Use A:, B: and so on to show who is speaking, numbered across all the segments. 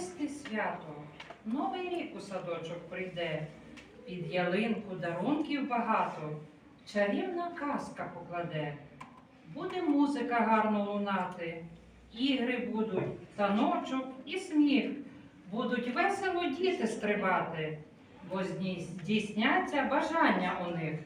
A: свято. Новий рік у садочок прийде, під ялинку дарунків багато, чарівна казка покладе. Буде музика гарно лунати, ігри будуть, таночок і сміх. Будуть весело діти стрибати, бо здійс- здійсняться бажання у них.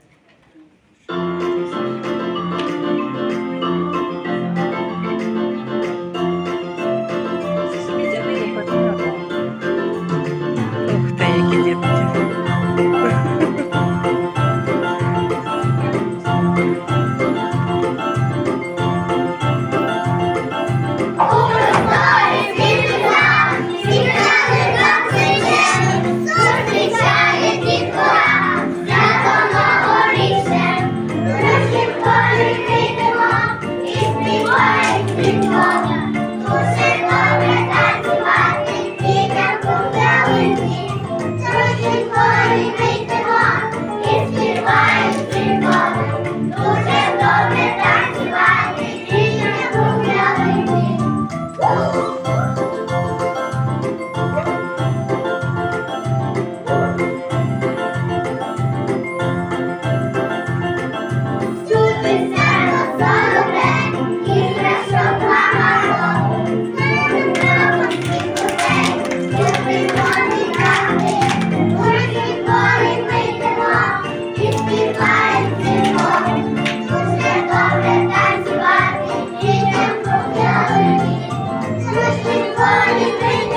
A: Vale tem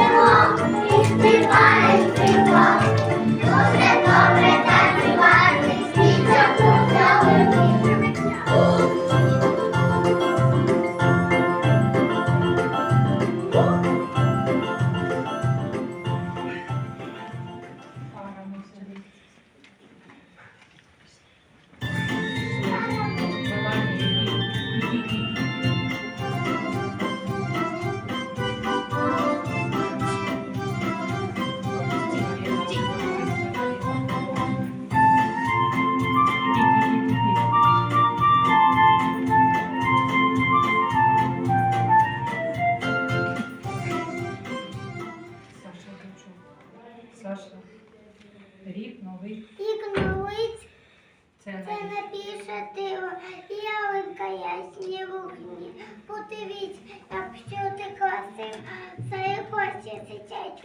A: рік новий.
B: Ігнують,
A: Це
B: це
A: най...
B: найбільше диво. Ялинка ясні вогні. Подивіться, якщо ти красив, це гості сидять.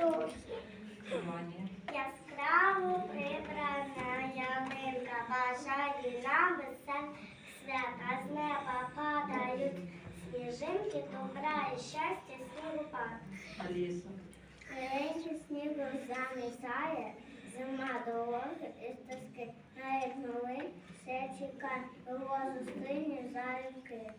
A: Ваня.
B: Яскраво прибрана ялинка бажає нам весен свята. З неба падають сніжинки, добра і щастя снігу пад.
A: Аліса.
B: Речі снігу замісає, зима дороги і стежки. Навіть новий все чекає, його зустріне залюбки.